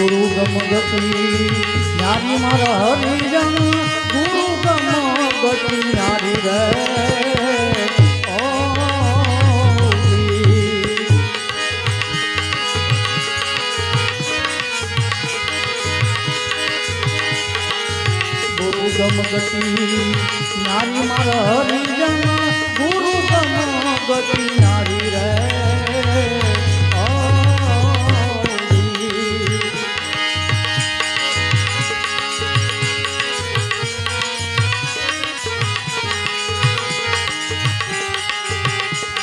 ગુરુ ગમ ગતિ ન્યારી મારા હરિજન, ગુરુ ગમ ગતિ ન્યારી રે. ગુરુ ગમ ગતિ, નારી મારા હરિજન, ગુરુ ગમ નારી રે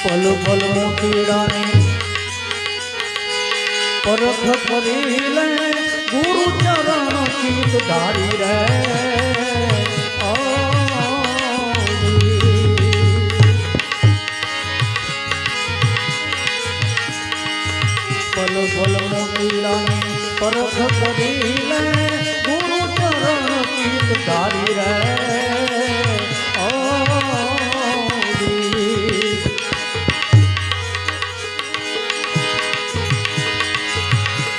પલ પલ મોતીડાને પરખ કરી લે ગુરુ ચરણ ચિત ધારી રે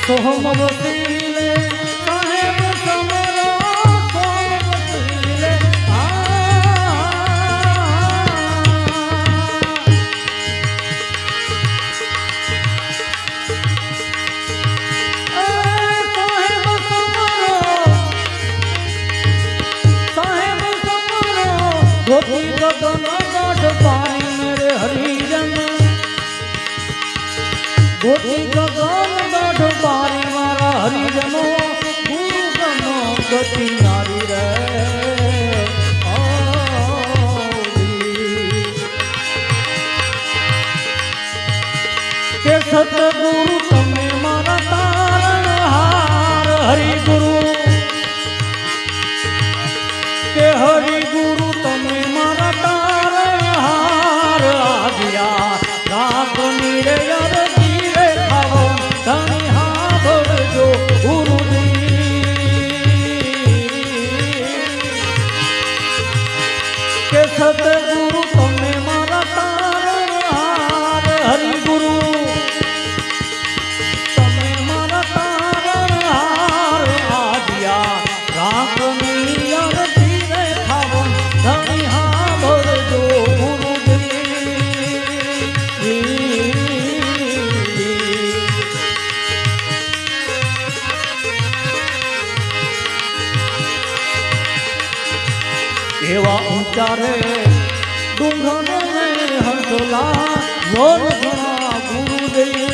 સોમવતીલે આ સાહેબ સમરો સાહેબ સમરો ગોપી ગગન ગાઢ પાણી મેરે હરિજન ગોપી ગગન জ্যোতি કે હંસલા મોર ઘણા ગુરુદેવ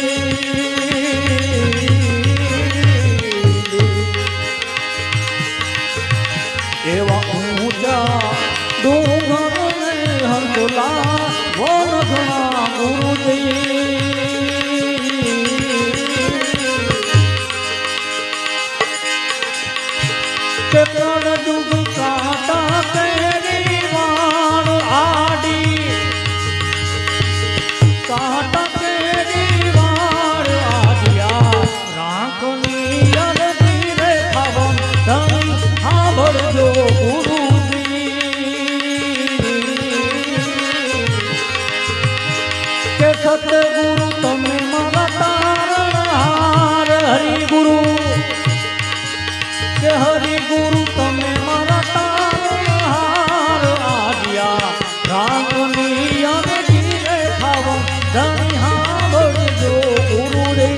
કે હરિ ગુરુ તમે મારા તારણહાર આવ્યા. રામની અરજી રે ખાવો ધણી સાંભળજો ગુરુ રે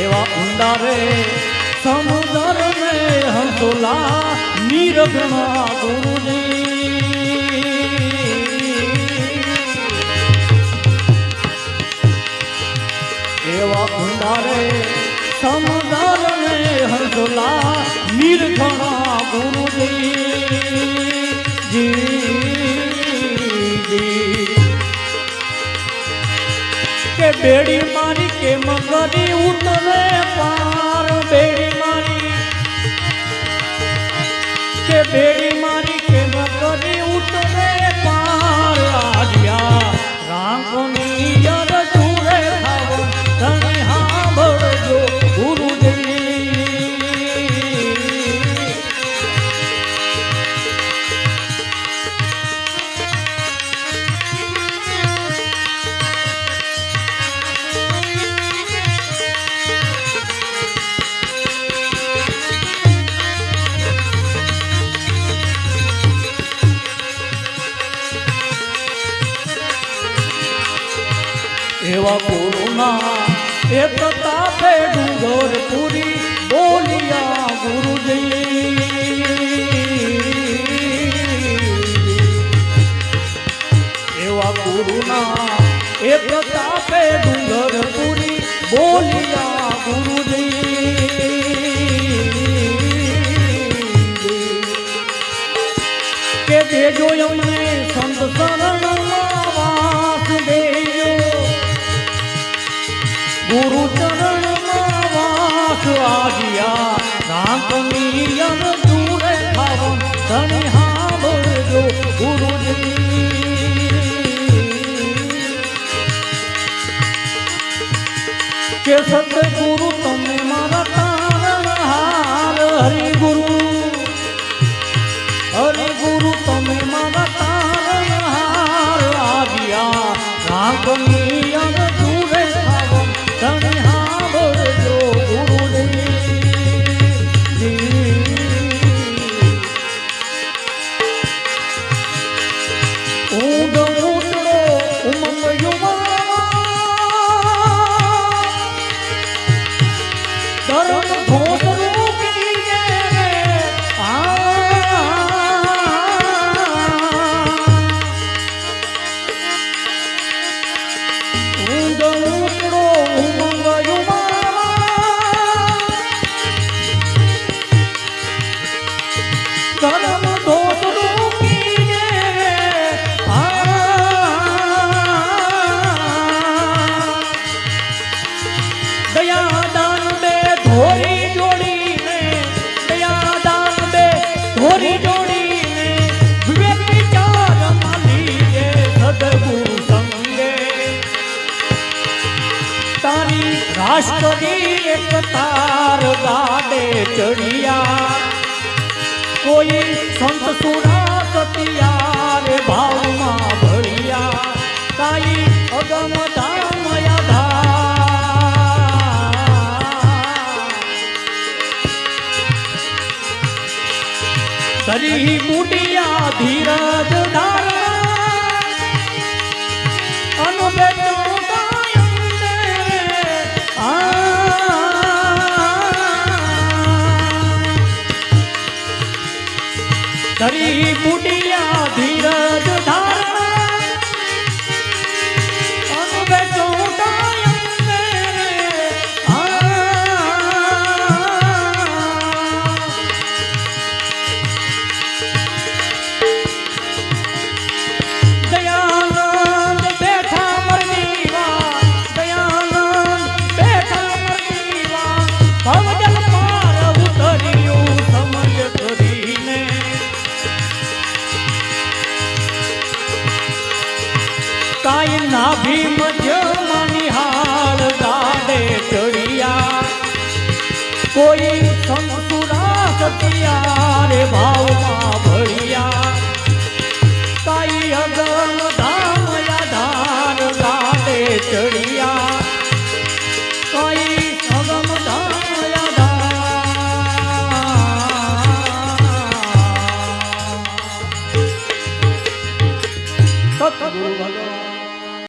એવા ઊંડા રે ગુરુજી. એવા સમદાર ને હંસોલા નિરગણા ગુરુજી જી કે બેડી મારી કે મગરી ઉતરે પાર બેડી મારી કે બેડી એવા ગુરુના, એ પ્રતાપે ડુંગર પૂરી બોલિયા ગુરુજી. એવા ગુરુના, એ પ્રતાપે ડુંગર પૂરી બોલિયા ગુરુજી. કે દેજો અમને ગુરુ ચરણ વાસ આવ્યા. રામની નિયમ દૂરે થાવ ધણી સાંભળજો ગુરુજી. કે સતગુરુ રાષ્ટ્રની એક તાર ગાડે ચડિયા કોઈ સંત સુરા સતિયા રે ભાવમાં ધરી બુડિયા કાય નાભી મજ્જમાં નિહાળ દાડે ચડિયા કોઈ સંતુરા સતિયા રે ભાવમાં ભળિયા. કાઈ અગમ